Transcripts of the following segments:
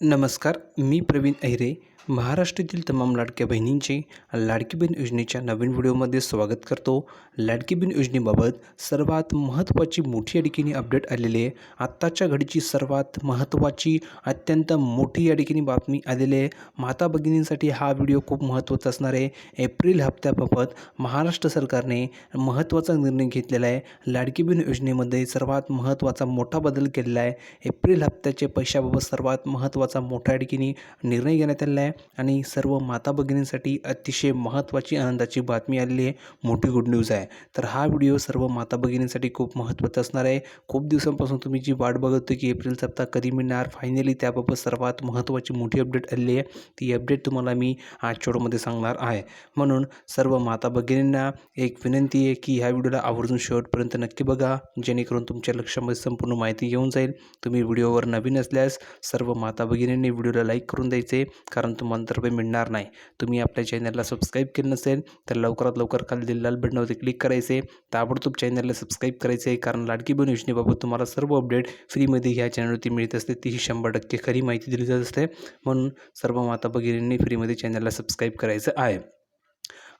नमस्कार मी प्रवीण अहिरे महाराष्ट्रातील तमाम लाडक्या बहिणींचे लाडकी बहीण योजनेच्या नवीन व्हिडिओमध्ये स्वागत करतो. लाडकी बहीण योजनेबाबत सर्वात महत्त्वाची मोठी या ठिकाणी अपडेट आलेली आहे. आत्ताच्या घडीची सर्वात महत्त्वाची अत्यंत मोठी या ठिकाणी बातमी आलेली आहे. माता भगिनींसाठी हा व्हिडिओ खूप महत्त्वाचा असणार आहे. एप्रिल हप्त्याबाबत महाराष्ट्र सरकारने महत्त्वाचा निर्णय घेतलेला आहे. लाडकी बहीण योजनेमध्ये सर्वात महत्त्वाचा मोठा बदल केलेला आहे. एप्रिल हप्त्याचे पैशाबाबत सर्वात महत्त्वाचा मोठा या ठिकाणी निर्णय घेण्यात आलेला आहे. आणि सर्व माता भगिनींसाठी अतिशय महत्त्वाची आनंदाची बातमी आलेली आहे. मोठी गुड न्यूज आहे. तर हा व्हिडिओ सर्व माता भगिनींसाठी खूप महत्त्वाचा असणार आहे. खूप दिवसांपासून तुम्ही जी वाट बघत होती की एप्रिल सप्ताह कधी मिळणार? फायनली त्याबाबत सर्वात महत्त्वाची मोठी अपडेट आलेली आहे. ती अपडेट तुम्हाला मी आज व्हिडिओमध्ये सांगणार आहे. म्हणून सर्व माता भगिनींना एक विनंती आहे की ह्या व्हिडिओला आवर्जून शेवटपर्यंत नक्की बघा. जेणेकरून तुमच्या लक्षामध्ये संपूर्ण माहिती येऊन जाईल. तुम्ही व्हिडिओवर नवीन असल्यास सर्व माता भगिनींनी व्हिडिओला लाईक करून द्यायचे. कारण तुम्हाला रुपये मिळणार नाही. तुम्ही आपल्या चॅनलला सबस्क्राईब केलं नसेल तर लवकरात लवकर खाली दिलेल्या लाल बटनावरती क्लिक करायचे. ताबडतोब चॅनलला सबस्क्राईब करायचे कारण लाडकी बन योजनेबाबत तुम्हाला सर्व अपडेट फ्रीमध्ये ह्या चॅनलवरती मिळत असते. तीही शंभर टक्के खरी माहिती दिली जात असते. म्हणून सर्व माता भगिनींनी फ्रीमध्ये चॅनलला सबस्क्राईब करायचं आहे.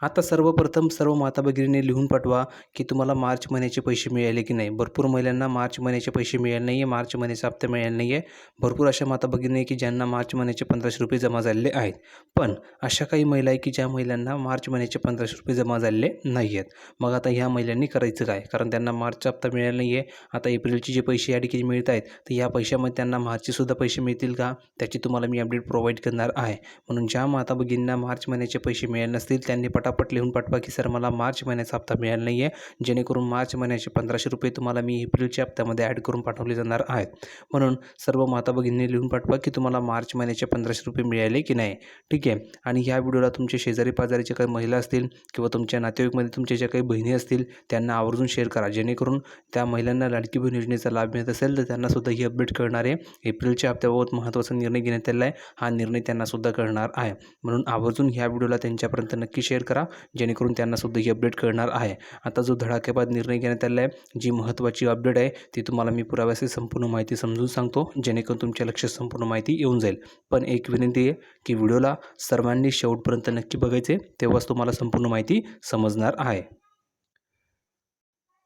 आता सर्वप्रथम सर्व माता भगिनीने लिहून पाठवा की तुम्हाला मार्च महिन्याचे पैसे मिळाले की नाही. भरपूर महिलांना मार्च महिन्याचे पैसे मिळाले नाही आहे मार्च महिन्याचा हप्ता मिळाला नाही आहे भरपूर अशा माता भगिनी आहे की ज्यांना मार्च महिन्याचे पंधराशे रुपये जमा झालेले आहेत. पण अशा काही महिला आहे की ज्या महिलांना मार्च महिन्याचे पंधराशे रुपये जमा झालेले नाही आहेत मग आता ह्या महिलांनी करायचं काय? कारण त्यांना मार्चचा हप्ता मिळाला नाही आहे आता एप्रिलचे जे पैसे या ठिकाणी मिळत आहेत तर या पैशामध्ये त्यांना मार्चचेसुद्धा पैसे मिळतील का? त्याची तुम्हाला मी अपडेट प्रोव्हाइड करणार आहे. म्हणून ज्या माता भगिनींना मार्च महिन्याचे पैसे मिळाले नसतील त्यांनी पटापट लिहून पाठवा की सर मला मार्च महिन्याचा हप्ता मिळाला नाही आहे जेणेकरून मार्च महिन्याचे पंधराशे रुपये तुम्हाला मी एप्रिलच्या हप्त्यामध्ये ॲड करून पाठवले जाणार आहेत. म्हणून सर्व माता भगिनींनी लिहून पाठवा की तुम्हाला मार्च महिन्याचे पंधराशे रुपये मिळाले की नाही. ठीक आहे? आणि ह्या व्हिडिओला तुमचे शेजारी पाजारीचे काही महिला असतील किंवा तुमच्या नातेवाईकमध्ये तुमच्या ज्या काही बहिणी असतील त्यांना आवर्जून शेअर करा. जेणेकरून त्या महिलांना लाडकी बहीण योजनेचा लाभ मिळत असेल तर त्यांनासुद्धा ही अपडेट कळणार आहे. एप्रिलच्या हप्त्याबाबत महत्त्वाचा निर्णय घेण्यात आलेला आहे. हा निर्णय त्यांनासुद्धा कळणार आहे. म्हणून आवर्जून ह्या व्हिडिओला त्यांच्यापर्यंत नक्की शेअर करा. जेणेकरून त्यांनासुद्धा ही अपडेट कळणार आहे. आता जो धडाकेबाद निर्णय घेण्यात आलेला आहे जी महत्त्वाची अपडेट आहे ती तुम्हाला मी पुराव्याची संपूर्ण माहिती समजून सांगतो जेणेकरून तुमच्या लक्षात संपूर्ण माहिती येऊन जाईल. पण एक विनंती आहे की व्हिडिओला सर्वांनी शेवटपर्यंत नक्की बघायचे तेव्हाच तुम्हाला संपूर्ण माहिती समजणार आहे.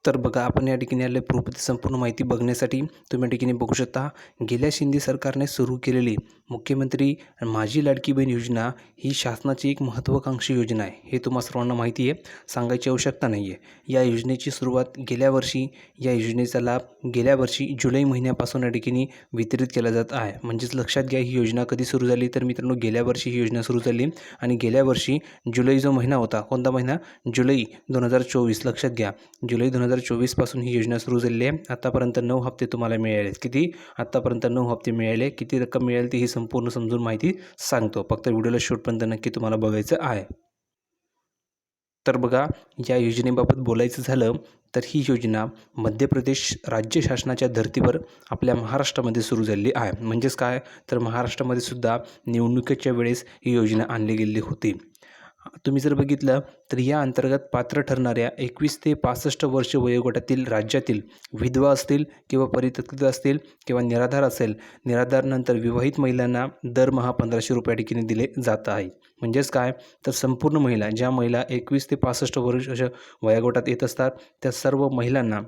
तर बघा आपण या ठिकाणी आलेल्या प्रूफची संपूर्ण माहिती बघण्यासाठी तुम्ही या ठिकाणी बघू शकता. गेल्या शिंदे सरकारने सुरू केलेली मुख्यमंत्री माझी लाडकी बहीण योजना ही शासनाची एक महत्त्वाकांक्षी योजना आहे. हे तुम्हा सर्वांना माहिती आहे. सांगायची आवश्यकता नाही आहे या योजनेची सुरुवात गेल्या वर्षी या योजनेचा लाभ गेल्या वर्षी जुलै महिन्यापासून या ठिकाणी वितरित केला जात आहे. म्हणजेच लक्षात घ्या ही योजना कधी सुरू झाली? तर मित्रांनो गेल्या वर्षी ही योजना सुरू झाली आणि गेल्या वर्षी जुलै जो महिना होता कोणता महिना? जुलै दोन हजार चोवीस. लक्षात घ्या जुलै दोन हजार चोवीसपासून ही योजना सुरू झालेली आहे. आत्तापर्यंत नऊ हप्ते तुम्हाला मिळाले किती? आत्तापर्यंत नऊ हप्ते मिळाले. किती रक्कम मिळाली ती ही संपूर्ण समजून माहिती सांगतो. फक्त व्हिडिओला शेवटपर्यंत नक्की तुम्हाला बघायचं आहे. तर बघा या योजनेबाबत बोलायचं झालं तर ही योजना मध्य प्रदेश राज्य शासनाच्या धर्तीवर आपल्या महाराष्ट्रामध्ये सुरू झालेली आहे. म्हणजेच काय? तर महाराष्ट्रामध्ये सुद्धा निवडणुकीच्या वेळेस ही योजना आणली गेलेली होती. तुम्ही जर बघितलं तर या अंतर्गत पात्र ठरणाऱ्या एकवीस ते पासष्ट वर्ष वयोगटातील राज्यातील विधवा असतील किंवा परित्यक्त असतील किंवा निराधार असेल निराधारनंतर विवाहित महिलांना दरमहा पंधराशे रुपया ठिकाणी दिले जात आहे. म्हणजेच काय? तर संपूर्ण महिला ज्या महिला एकवीस ते पासष्ट वर्ष वयोगटात येत असतात त्या सर्व महिलांना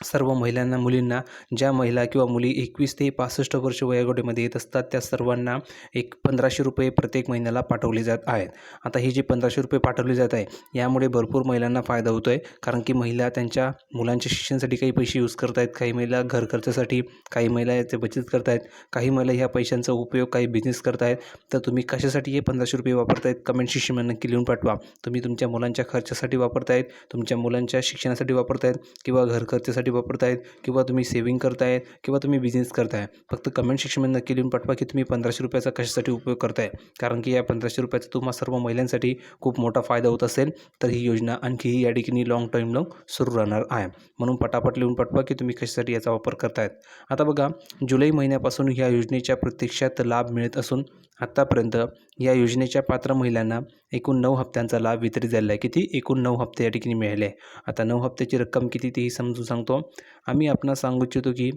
सर्व महिलांना मुलींना ज्या महिला किंवा मुली एकवीस ते पासष्ट वर्ष वयोगटामध्ये येत असतात त्या सर्वांना एक पंधराशे रुपये प्रत्येक महिन्याला पाठवले जात आहेत. आता हे जे पंधराशे रुपये पाठवले जात आहे यामुळे भरपूर महिलांना फायदा होतो आहे कारण की महिला त्यांच्या मुलांच्या शिक्षणासाठी काही पैसे यूज करत आहेत काही महिला घर खर्चासाठी काही महिला याचे बचत करत आहेत काही महिला ह्या पैशांचा उपयोग काही बिझनेस करत आहेत तर तुम्ही कशासाठी हे पंधराशे रुपये वापरतायत? कमेंट शिक्षण नक्की लिहून पाठवा. तुम्ही तुमच्या मुलांच्या खर्चासाठी वापरतायत तुमच्या मुलांच्या शिक्षणासाठी वापरतायत किंवा घर खर्चासाठी वापरतायत किंवा तुम्ही सेविंग करतायत किंवा तुम्ही बिझनेस करताय? फक्त कमेंट सेक्शनमध्ये नक्की लिहून पाठवा की तुम्ही पंधराशे रुपयाचा कशासाठी उपयोग करताय. कारण की या पंधराशे रुपयाचा तुम्हा सर्व महिलांसाठी खूप मोठा फायदा होत असेल तर ही योजना आणखीही या ठिकाणी लाँग टाईम लॉंग सुरू राहणार आहे. म्हणून पटापट लिहून पाठवा की तुम्ही कशासाठी याचा वापर करतायत. आता बघा जुलै महिन्यापासून ह्या योजनेच्या प्रत्यक्षात लाभ मिळत असून आत्तापर्यंत या योजनेच्या पात्र महिलांना एकूण नऊ हप्त्यांचा लाभ वितरित झालेला आहे. किती? एकूण नऊ हप्ते या ठिकाणी मिळाले आहे. आता नऊ हप्त्याची रक्कम किती तीही समजून सांगतो. आम्ही आपणास सांगू इच्छितो की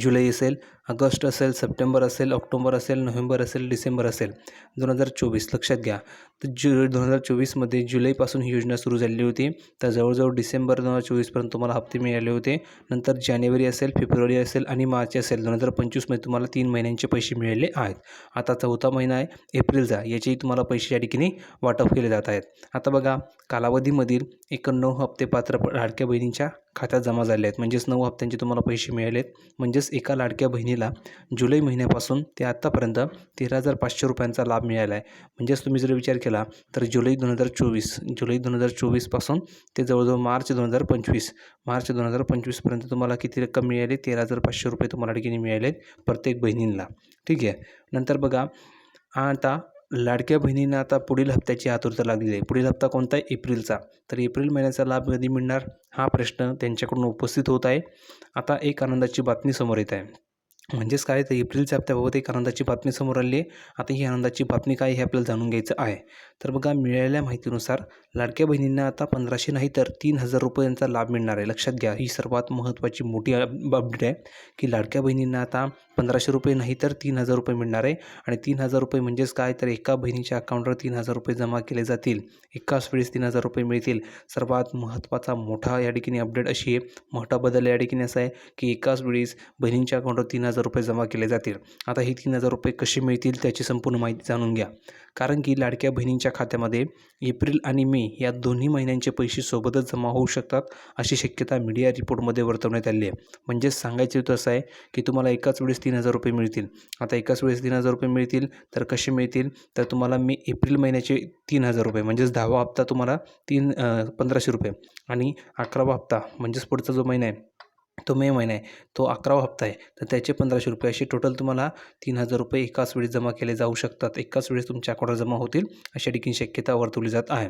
जुलै असेल ऑगस्ट असेल सप्टेंबर असेल ऑक्टोबर असेल नोव्हेंबर असेल डिसेंबर असेल. दोन हजार चोवीस लक्षात घ्या. तर जु दोन हजार चोवीसमध्ये जुलैपासून ही योजना सुरू झालेली होती. तर जवळजवळ डिसेंबर दोन हजार चोवीसपर्यंत तुम्हाला हप्ते मिळाले होते. नंतर जानेवारी असेल फेब्रुवारी असेल आणि मार्च असेल दोन हजार पंचवीसमध्ये तुम्हाला तीन महिन्यांचे पैसे मिळाले आहेत. आता चौथा महिना आहे एप्रिलचा. याचेही तुम्हाला पैसे या ठिकाणी वाटप केले जात आहेत. आता बघा कालावधीमधील एकोणनऊ हप्ते पात्र लाडक्या बहिणींच्या खात्यात जमा झाले आहेत. म्हणजेच नऊ हप्त्यांचे तुम्हाला पैसे मिळाले आहेत. म्हणजेच एका लाडक्या कंपनीला जुलै महिन्यापासून ते आत्तापर्यंत तेरा हजार पाचशे रुपयांचा लाभ मिळाला आहे म्हणजेच तुम्ही जर विचार केला तर जुलै दोन हजार चोवीस जुलै दोन हजार चोवीसपासून ते जवळजवळ मार्च दोन हजार पंचवीस मार्च दोन हजार पंचवीसपर्यंत तुम्हाला किती रक्कम मिळाली? तेरा हजार पाचशे रुपये तुम्हाला ठिकाणी मिळाले प्रत्येक बहिणींना. ठीक आहे? नंतर बघा आता लाडक्या बहिणींना आता पुढील हप्त्याची आतुरता लागलेली आहे. पुढील हप्ता कोणता? आहे एप्रिलचा. तर एप्रिल महिन्याचा लाभ कधी मिळणार? हा प्रश्न त्यांच्याकडून उपस्थित होत आहे. आता एक आनंदाची बातमी समोर येत आहे. म्हणजेच काय तर एप्रिलच्या हप्त्याबाबत एक आनंदाची बातमी समोर आली आहे. आता ही आनंदाची बातमी काय हे आपल्याला जाणून घ्यायचं आहे. तर बघा मिळालेल्या माहितीनुसार लाडक्या बहिणींना आता पंधराशे नाही तर तीन हजार रुपयांचा लाभ मिळणार आहे. लक्षात घ्या ही सर्वात महत्त्वाची मोठी अपडेट आहे की लाडक्या बहिणींना आता पंधराशे रुपये नाही तर तीन हजार रुपये मिळणार आहे. आणि तीन हजार रुपये म्हणजेच काय तर एका बहिणीच्या अकाउंटवर तीन हजार रुपये जमा केले जातील. एकाच वेळेस तीन हजार रुपये मिळतील. सर्वात महत्त्वाचा मोठा या ठिकाणी अपडेट अशी आहे. मोठा बदल या ठिकाणी असा आहे की एकाच वेळेस बहिणींच्या अकाउंटवर तीन हजार हजार रुपये जमा केले जातील. आता ही तीन हजार रुपये कसे मिळतील त्याची संपूर्ण माहिती जाणून घ्या. कारण की लाडक्या बहिणींच्या खात्यामध्ये एप्रिल आणि मे या दोन्ही महिन्यांचे पैसे सोबतच जमा होऊ शकतात अशी शक्यता मीडिया रिपोर्टमध्ये वर्तवण्यात आली आहे. म्हणजेच सांगायचं तर असं आहे की तुम्हाला एकाच वेळेस तीन हजार रुपये मिळतील. आता एकाच वेळेस तीन हजार रुपये मिळतील तर कसे मिळतील? तर तुम्हाला मे एप्रिल महिन्याचे तीन हजार रुपये म्हणजेच दहावा हप्ता तुम्हाला तीन पंधराशे रुपये आणि अकरावा हप्ता म्हणजेच पुढचा जो महिना आहे तो मे महिना आहे. तो अकरावा हप्ता आहे. तर त्याचे पंधराशे रुपये असे टोटल तुम्हाला तीन हजार रुपये एकाच वेळी जमा केले जाऊ शकतात. एकाच वेळेस तुमच्या अकाउंटवर जमा होतील. अशा ठिकाणी शक्यता वर्तवली जात आहे.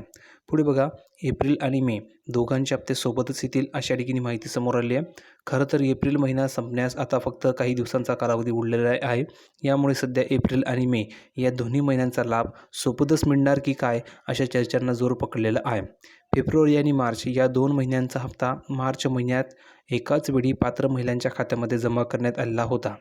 पुढे बघा एप्रिल आणि मे दोघांचे हप्ते सोबतच येतील अशा ठिकाणी माहिती समोर आली आहे. खरं तर एप्रिल महिना संपण्यास आता फक्त काही दिवसांचा कालावधी उरलेला आहे. यामुळे सध्या एप्रिल आणि मे या दोन्ही महिन्यांचा लाभ सोबतच मिळणार की काय अशा चर्चांना जोर पकडलेला आहे. फेब्रुवारी आणि मार्च या दोन महिन्यांचा हप्ता मार्च महिन्यात एकाच वेळी पात्र महिलांच्या खात्यामध्ये जमा करण्यात आलेला होता.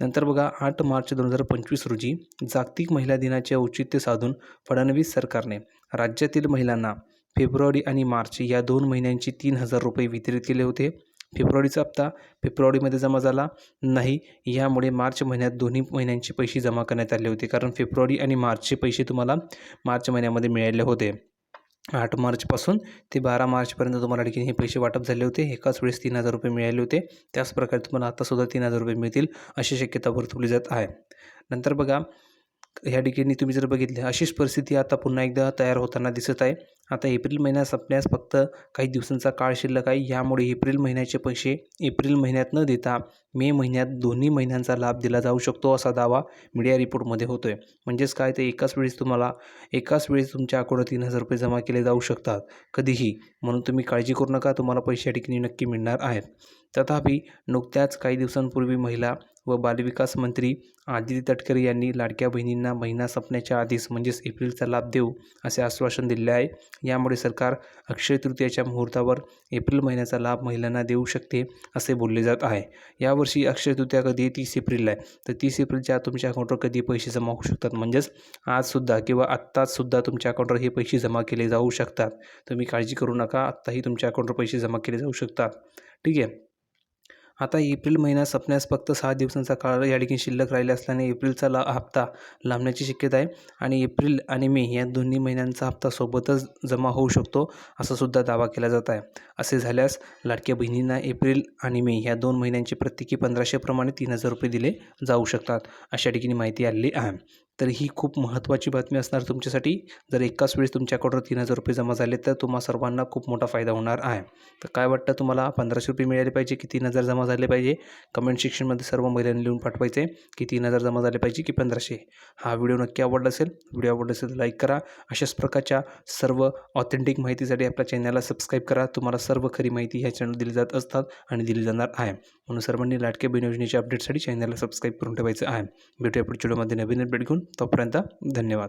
नंतर बघा आठ मार्च दोन हजार पंचवीस रोजी जागतिक महिला दिनाचे औचित्य साधून फडणवीस सरकारने राज्यातील महिलांना फेब्रुवारी आणि मार्च या दोन महिन्यांची तीन हजार रुपये वितरित केले होते. फेब्रुवारीचा हप्ता फेब्रुवारीमध्ये जमा झाला नाही यामुळे मार्च महिन्यात दोन्ही महिन्यांचे पैसे जमा करण्यात आले होते. कारण फेब्रुवारी आणि मार्चचे पैसे तुम्हाला मार्च महिन्यामध्ये मिळाले होते. आठ मार्चपासून ते बारा मार्चपर्यंत तुम्हाला ठिकाणी हे पैसे वाटप झाले होते. एकाच वेळेस तीन हजार रुपये मिळाले होते. त्याचप्रकारे तुम्हाला आत्तासुद्धा तीन हजार रुपये मिळतील अशी शक्यता वर्तवली जात आहे. नंतर बघा ह्या ठिकाणी तुम्ही जर बघितले अशीच परिस्थिती आता पुन्हा एकदा तयार होताना दिसत आहे. आता एप्रिल महिना संपण्यास फक्त काही दिवसांचा काळ शिल्लक आहे. यामुळे एप्रिल महिन्याचे पैसे एप्रिल महिन्यात न देता मे महिन्यात दोन्ही महिन्यांचा लाभ दिला जाऊ शकतो असा दावा मीडिया रिपोर्टमध्ये होतो आहे म्हणजेच काय? ते एकाच वेळेस तुम्हाला एकाच वेळेस तुमच्या अकाउंटवर तीन हजार रुपये जमा केले जाऊ शकतात. कधीही. म्हणून तुम्ही काळजी करू नका. तुम्हाला पैसे या ठिकाणी नक्की मिळणार आहेत. तथापि नुकत्याच काही दिवसांपूर्वी महिला व बालविकास मंत्री आदिती तटकरे यांनी लाडक्या बहिणींना महिना संपण्याच्या आधीच म्हणजेच एप्रिलचा लाभ देऊ असे आश्वासन दिले आहे. यामुळे सरकार अक्षय तृतीयाच्या मुहूर्तावर एप्रिल महिन्याचा लाभ महिलांना देऊ शकते असे बोलले जात आहे. यावर्षी अक्षय तृतीया कधी तीस एप्रिलला आहे. तर तीस एप्रिलच्या तुमच्या अकाउंटवर कधी पैसे जमा होऊ शकतात? म्हणजेच आजसुद्धा किंवा आत्ताचसुद्धा तुमच्या अकाउंटवर हे पैसे जमा केले जाऊ शकतात. तुम्ही काळजी करू नका. आत्ताही तुमच्या अकाउंटवर पैसे जमा केले जाऊ शकतात. ठीक आहे. आता एप्रिल महिना संपण्यास फक्त सहा दिवसांचा काळ या ठिकाणी शिल्लक राहिला असल्याने एप्रिलचा ला हप्ता लांबण्याची शक्यता आहे. आणि एप्रिल आणि मे या दोन्ही महिन्यांचा हप्ता सोबतच जमा होऊ शकतो असा सुद्धा दावा केला जात आहे. असे झाल्यास लाडक्या बहिणींना एप्रिल आणि मे या दोन महिन्यांचे प्रत्येकी पंधराशेप्रमाणे तीन हजार रुपये दिले जाऊ शकतात अशा ठिकाणी माहिती आलेली आहे. तर ही खूप महत्त्वाची बातमी असणार तुमच्यासाठी. जर एकाच वेळेस तुमच्या अकाउंटवर तीन हजार रुपये जमा झाले तर तुम्हा सर्वांना खूप मोठा फायदा होणार आहे. तर काय वाटतं तुम्हाला? पंधराशे रुपये मिळाले पाहिजे की तीन हजार जमा झाले पाहिजे? कमेंट सेक्शनमध्ये सर्व महिलांनी लिहून पाठवायचे की तीन हजार जमा झाले पाहिजे की पंधराशे. हा व्हिडिओ नक्की आवडला असेल व्हिडिओ आवडला असेल तर लाईक करा. अशाच प्रकारच्या सर्व ऑथेंटिक माहितीसाठी आपल्या चॅनलला सबस्क्राईब करा. तुम्हाला सर्व खरी माहिती ह्या चॅनल दिली जात असतात आणि दिली जाणार आहे. म्हणून सर्वांनी लाटके बहीण योजनेच्या अपडेटसाठी चॅनलला सबस्क्राईब करून ठेवायचं आहे. भेटूया पुढच्या व्हिडिओमध्ये. नवीन अपडेट घेऊन तोपर्यंत धन्यवाद.